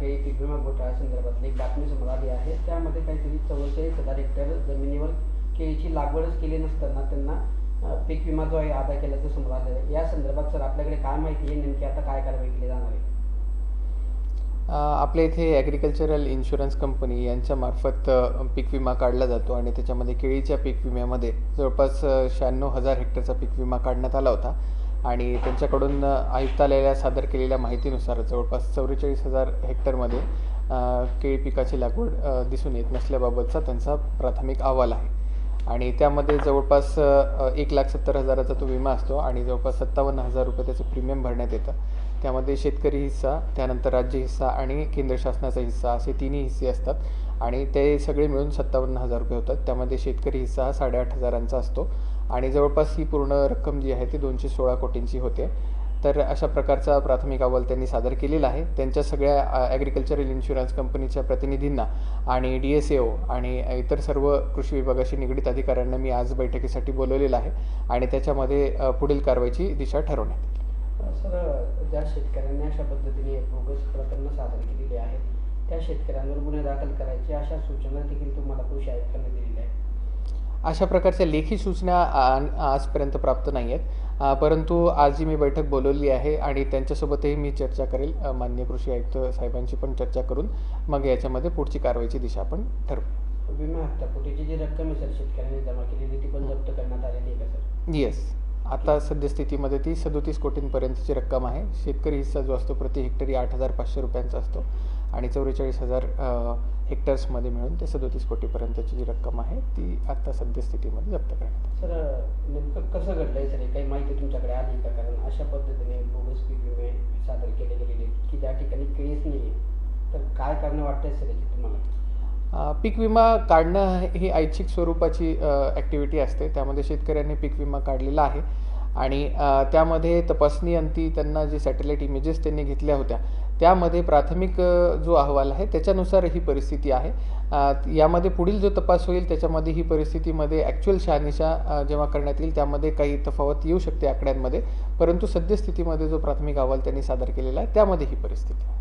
पीक विमा घोटाळा संदर्भात एक बातमी समोर आली आहे. त्यामध्ये काहीतरी चव्वेचाळीस हजार हेक्टर जमिनीवर केळीची लागवडच केली नसताना त्यांना पीक विमा जो आहे अदा केल्याचं समोर आलेलं आहे. या संदर्भात सर आपल्याकडे काय माहिती आहे? नेमकी आता काय कारवाई केली जाणार आहे? आपल्या इथे ॲग्रिकल्चरल इन्शुरन्स कंपनी यांच्यामार्फत पीक विमा काढला जातो आणि त्याच्यामध्ये केळीच्या पीक विम्यामध्ये जवळपास शहाण्णव हजार हेक्टरचा पीक विमा काढण्यात आला होता. आणि त्यांच्याकडून आयुक्तालयाला सादर केलेल्या माहितीनुसार जवळपास चौवेचाळीस हजार हेक्टरमध्ये केळी पिकाची लागवड दिसून येत नसल्याबाबतचा त्यांचा प्राथमिक अहवाल आहे. आणि त्यामध्ये जवळपास एक लाख सत्तर हजाराचा तो विमा असतो आणि जवळपास सत्तावन्न हजार रुपये त्याचं प्रीमियम भरण्यात येतं. त्यामध्ये शेतकरी हिस्सा त्यानंतर राज्य हिस्सा आणि केंद्र शासनाचा हिस्सा असे तिन्ही हिस्से असतात. आणि ते सगळे मिळून सत्तावन्न हजार रुपये होतात. त्यामध्ये शेतकरी हिस्सा हा साडेआठ हजारांचा असतो. आणि जवळपास ही पूर्ण रक्कम जी आहे ती दोनशे सोळा कोटींची होते. तर अशा प्रकारचा प्राथमिक अहवाल त्यांनी सादर केलेला आहे. त्यांच्या सगळ्या ॲग्रिकल्चरल इन्शुरन्स कंपनीच्या प्रतिनिधींना आणि डी एस ए ओ आणि इतर सर्व कृषी विभागाशी निगडीत अधिकाऱ्यांना मी आज बैठकीसाठी बोलवलेलं आहे आणि त्याच्यामध्ये पुढील कारवाईची दिशा ठरवण्यात येईल. सर ज्या शेतकऱ्यांनी अशा पद्धतीने बोगस प्रकरणं सादर केलेली आहेत त्या शेतकऱ्यांवर गुन्हे दाखल करायचे अशा सूचना देखील तुम्हाला कृषी आयुक्तांनी दिलेल्या आहेत. अशा प्रकारच्या लेखी सूचना आजपर्यंत प्राप्त नाही आहेत. परंतु आज जी मी बैठक बोलवली आहे आणि त्यांच्यासोबतही मी चर्चा करेल. अ, माननीय कृषी आयुक्त साहेबांची पण चर्चा करून मग याच्यामध्ये पुढची कारवाईची दिशा आपण ठरवू. विमा हप्त्यापोटीची जी रक्कम आहे सर शेतकऱ्यांनी जमा केलेली ती पण जप्त करण्यात आलेली आहे का सर? येस आता सद्यस्थितीमध्ये ती सदोतीस कोटींपर्यंतची रक्कम आहे. शेतकरी हिस्सा जो असतो प्रति हेक्टरी आठ हजार पाचशे रुपयांचा असतो. आणि चौवेचाळीस हजार हेक्टर्समध्ये मिळून ते सदोतीस कोटीपर्यंतची जी रक्कम आहे ती आता सद्यस्थितीमध्ये जप्त करण्यात आली. सर नेमकं कसं घडलंय सर? काही माहिती तुमच्याकडे आली का? कारण अशा पद्धतीने बोगस पीक विमे सादर केले गेलेले की ज्या ठिकाणी केळीच नाही आहे तर काय कारणं वाटतंय सर याची तुम्हाला? पीक विमा काढणं ही ऐच्छिक स्वरूपाची ॲक्टिव्हिटी असते. त्यामध्ये शेतकऱ्यांनी पीक विमा काढलेला आहे. आणि त्यामध्ये तपासणी अंती त्यांना जे सॅटेलाईट इमेजेस त्यांनी घेतल्या होत्या त्यामध्ये प्राथमिक जो अहवाल आहे त्याच्यानुसार ही परिस्थिती आहे. यामध्ये पुढील जो तपास होईल त्याच्यामध्ये ही परिस्थितीमध्ये ॲक्च्युअल शहानिशा जेव्हा करण्यात येईल त्यामध्ये काही तफावत येऊ शकते आकड्यांमध्ये परंतु सद्यस्थितीमध्ये जो प्राथमिक अहवाल त्यांनी सादर केलेला आहे त्यामध्ये ही परिस्थिती आहे.